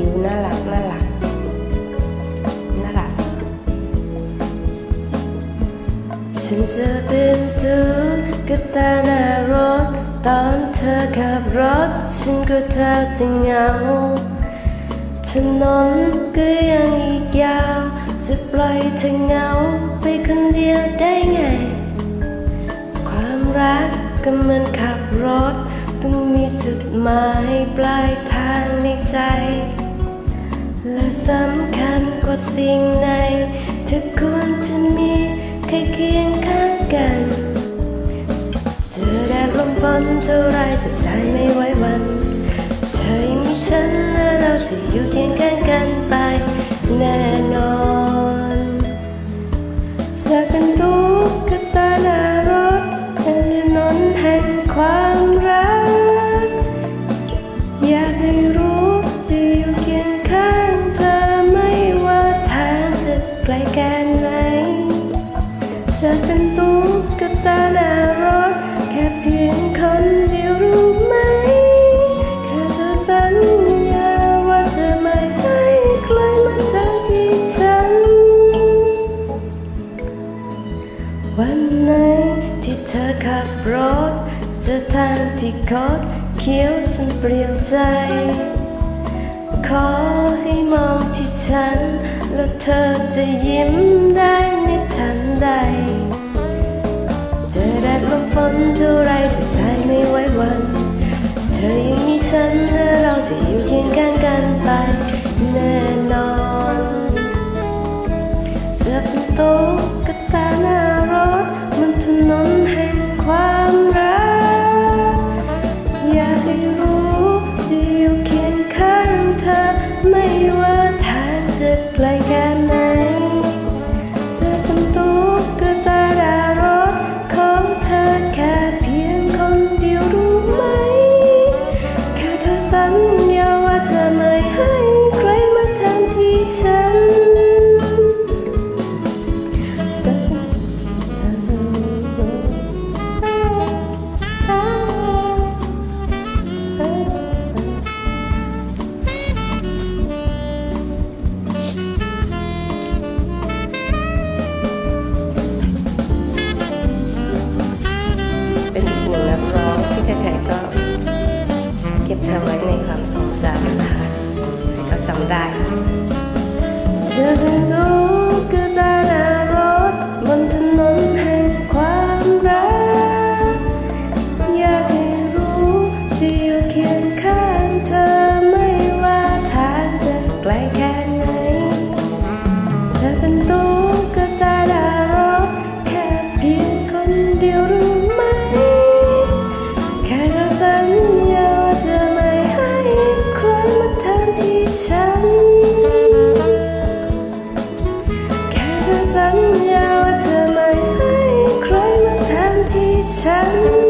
บิวน่ารักน่ารักน่ารัก ฉันจะเป็นตูนกระตาหน้ารถตอนเธอขับรถ ฉันก็เธอจะเหงาถนนก็ยังอีกยาว จะปล่อยเธอเหงาไปคนเดียวได้ไง ความรักก็มันขับรถ ต้องมีจุดหมายปลายทางในใจ สำคัญกว่าสิ่งใดเธอควรจะมีใครเคียงข้างกันเจอแดดลมฝนเท่าไรจะได้ไม่ไหวหวัน เธอยังมีฉันและเราจะอยู่เคียงข้างกันไปแน่นอนจะเป็นตุ๊กตา ลแค่ไหนจะเป็นตุ๊กตาหน้ารถแค่เพียงคนเดียวรู้ไหมแค่เธอสัญญาว่าจะไม่ให้ใครมาแทนที่ฉัน วันไหนที่เธอขับรถเจอทางที่คดเขียวจนเปลี่ยวใจ ขอให้มองที่ฉัน แล้วเธอจะยิ้มได้ในทันใด เจอแดดลมฝนเท่า จะ ว้ในความทรงจำนะคะให้เขาจำได้จะเป็นตุ๊กตานรถบนถนนแห่งความรัก อยากให้รู้ที่อยู่เคียงข้าง pretend